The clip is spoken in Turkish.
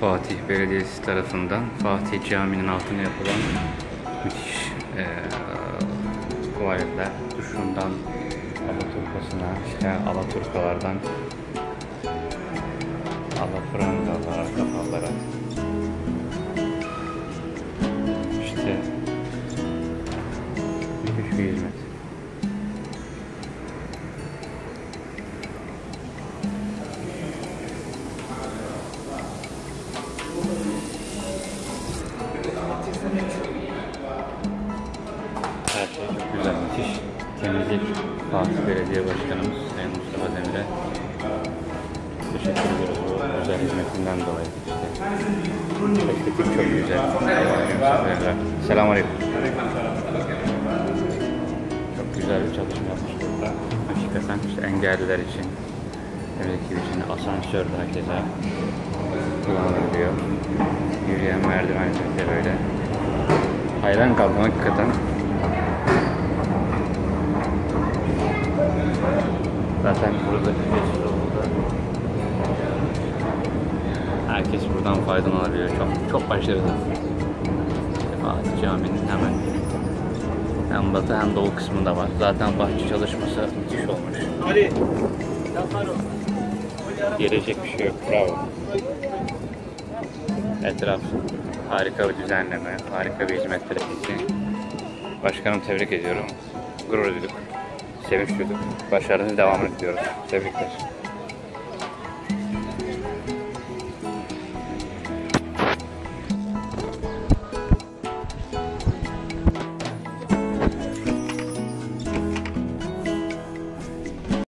Fatih Belediyesi tarafından Fatih Camii'nin altına yapılan müthiş eee tuvaletler. Duşundan Alaturkasına, işte Alaturkalardan Alafrangalara, kafalara. İşte müthiş bir hizmet. Her şey çok güzel, müthiş. Temizlik Fatih Belediye Başkanımız Sayın Mustafa Demir'e teşekkür ediyoruz bu güzel hizmetinden dolayı. İşte estetik çok güzel. Selamun Aleyküm. Çok güzel bir çalışma yapmış burada. Hakikaten işte engelliler için, temizlik gibi için asansör de hakeza kullanılabiliyor. Yürüyen merdiven de böyle. Hayran kaldım hakikaten. Zaten burada ücretsiz oldu. Herkes buradan faydalanabiliyor. Çok çok başarılı. Fatih Camii'nin hemen hem batı hem doğu kısmında var. Zaten bahçe çalışması müthiş olmuş. Gelecek bir şey yok. Bravo. Etraf harika bir düzenleme, harika bir hizmet pratikçi. Başkanım tebrik ediyorum. Gurur duyduk. Sevinç duyduk. Başarınızın devamını diliyoruz. Tebrikler.